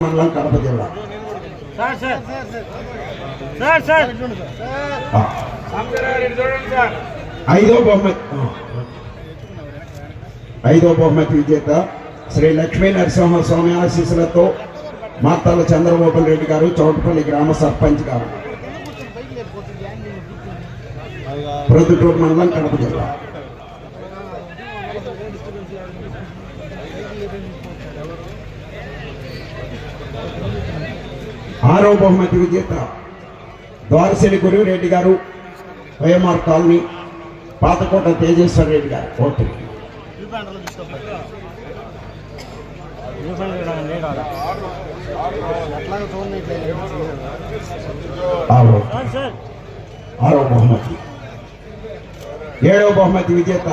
మండలం కడప జిల్లా. Sir sir. Sir sir. ఆ. ఐదో బహుమతి. ఐదో బహుమతి విజేత శ్రీ లక్ష్మీ నరసింహ స్వామి ఆశీస్సులతో మార్తాల చంద్రబాబు రెడ్డి గారు చౌటపల్లి గ్రామ సర్పంచ్ గారు. ప్రొద్దుటూరు మండలం కడప జిల్లా. ఆరో బహుమతి విజేత ద్వారశిలి గురువురెడ్డి గారు వైఎంఆర్ కాలనీ పాతకోట తేజేశ్వర రెడ్డి గారు. ఓటు ఆరో బహుమతి. ఏడవ బహుమతి విజేత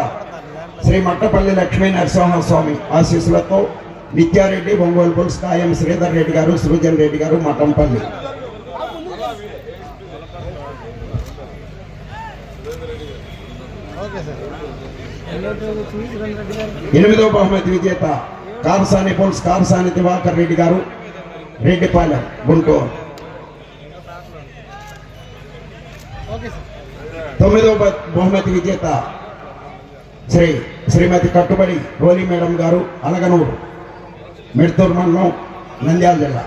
శ్రీ మట్టపల్లి లక్ష్మీ నరసింహస్వామి ఆశీస్సులతో నిత్యారెడ్డి ఒంగోలు పులుస్ కాయం శ్రీధర్ రెడ్డి గారు సృజన్ రెడ్డి గారు మఠంపల్లి. ఎనిమిదవ బహుమతి విజేత కారసాని పులుస్ కారసాని దివాకర్ రెడ్డి గారు రెడ్డిపాలెం గుంటూరు. తొమ్మిదవ బ- బహుమతి విజేత శ్రీ శ్రీమతి కట్టుబడి రోలి మేడం గారు అలగనూరు. మిడ్తూరు మండలం నంద్యాల జిల్లా.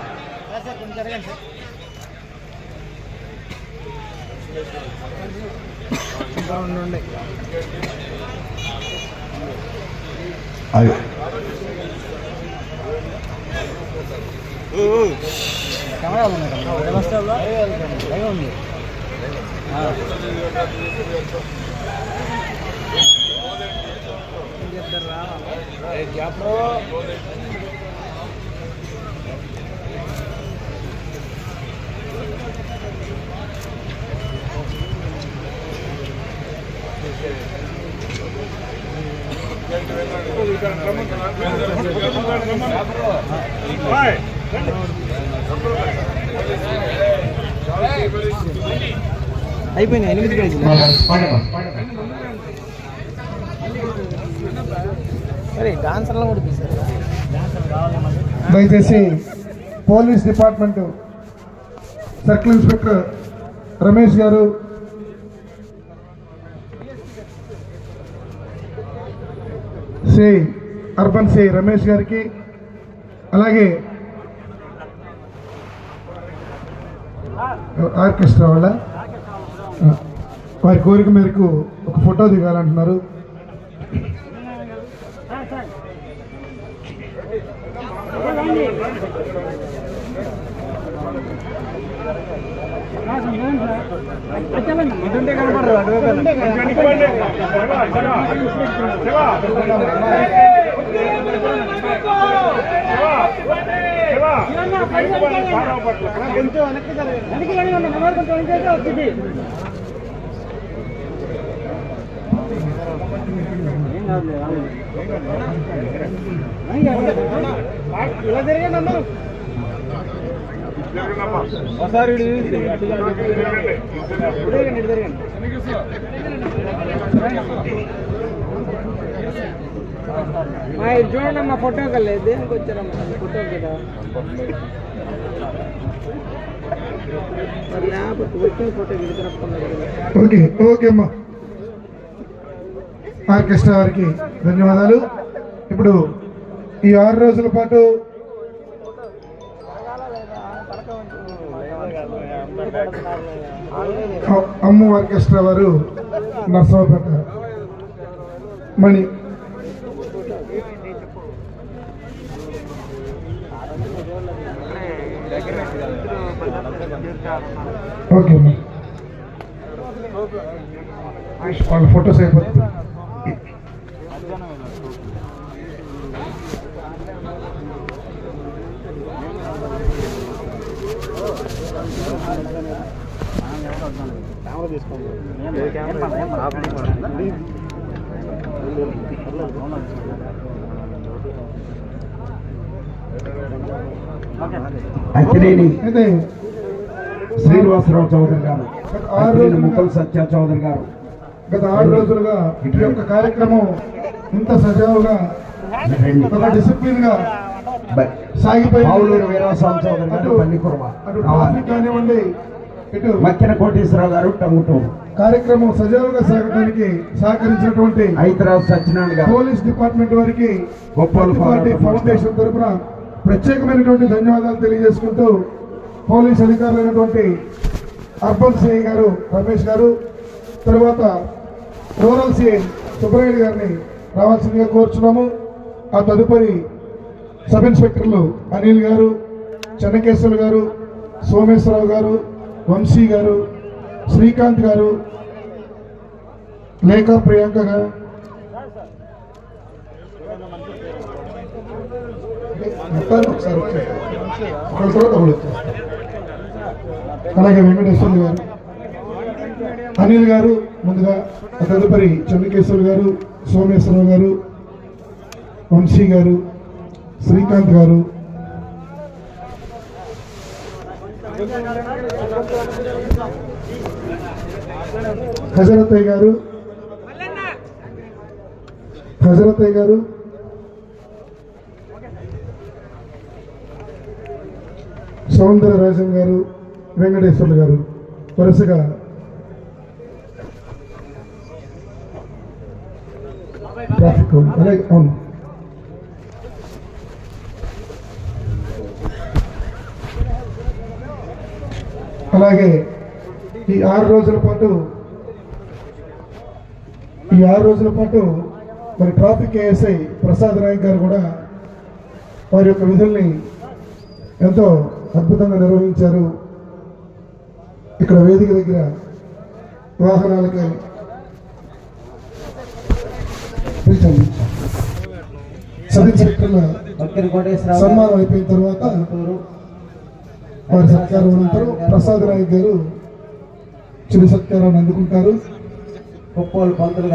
అవి. ఉంది అయిపోయినాయి ఎనిమిది పేజీలు సరే డాన్సర్లో కూడా దయచేసి police department circle inspector Ramesh గారు సే అర్బన్ శ్రీ రమేష్ గారికి అలాగే ఆర్కెస్ట్రా వాళ్ళ వారి కోరిక మేరకు ఒక ఫోటో దిగాలంటున్నారు Thank you. అటువైపు కొంచెం వెనక్కి వెనక్కి కొంచెం వచ్చింది ఇలా తిరగండి అందరూ ఒకసారి ఇటు చూసి అటు తిరగండి ఇటు తిరగండి మా ఇది చూడండి మా ఫోటో కలే దేనికి వచ్చారమ్మా ఫోటో కదా ఓకే ఓకే అమ్మా. ఆర్కెస్ట్రా వారికి ధన్యవాదాలు. ఇప్పుడు ఈ ఆరు రోజుల పాటు అమ్ము ఆర్కెస్ట్రా వారు నర్సరావుపేట మణి. ఓకే వాళ్ళ ఫొటోస్ అయిపోతుంది శ్రీనివాసరావు చౌదరి గారు ఆరు ముక్కల సత్య చౌదరి గారు. గత ఆరు రోజులుగా ఈ యొక్క కార్యక్రమం ఇంత సజావుగా డిసిప్లిన్గా సాగిపోయి అటు ట్రాఫిక్ కానివ్వండి ఇటు మక్కిన కోటేశ్వరరావు గారు టంగుటూరు కార్యక్రమం సజావుగా సాగడానికి సహకరించినటువంటి హైదరాబాద్ సత్యనారాయణ గారు. పోలీస్ డిపార్ట్మెంట్ వారికి గొప్పలు పార్టీ ఫౌండేషన్ తరఫున ప్రత్యేకమైనటువంటి ధన్యవాదాలు తెలియజేసుకుంటూ పోలీస్ అధికారులైనటువంటి అర్బన్ సిఐ గారు రమేష్ గారు తరువాత రూరల్ సిఐ సుబ్రహ్మణ్య గారిని రావాల్సిందిగా కోరుచున్నాము. ఆ తదుపరి సబ్ ఇన్స్పెక్టర్లు అనిల్ గారు చెన్నకేశ్వర్ గారు సోమేశ్వరరావు గారు వంశీ గారు శ్రీకాంత్ గారు లేఖ ప్రియాంక గారు ఒకసారి ఒకళ్ళ తర్వాత ఒకళ్ళు వచ్చేస్తారు. అలాగే వెంకటేశ్వర్లు గారు అనిల్ గారు ముందుగా తదుపరి చంద్రకేశ్వర్ గారు సోమేశ్వరరావు గారు వంశీ గారు శ్రీకాంత్ గారు హజరతయ్య గారు. హజరతయ్య గారు. సౌందర రాజన్ గారు వెంకటేశ్వర్లు గారు వరుసగా. ట్రాఫిక్ అలాగే అవును. అలాగే ఈ ఆరు రోజుల పాటు ఈ ఆరు రోజుల పాటు మరి ట్రాఫిక్ ఏఎస్ఐ ప్రసాద్ నాయక్ గారు కూడా వారి యొక్క విధుల్ని ఎంతో అద్భుతంగా నిర్వహించారు. ఇక్కడ వేదిక దగ్గర వాహనాలకి. సబ్ ఇన్స్పెక్టర్ల సన్మానం అయిపోయిన తర్వాత వారి సత్కారం అనంతరం ప్రసాద్ నాయక్ గారు చిరు సత్కారాన్ని అందుకుంటారు. కుప్పోలు పంతులు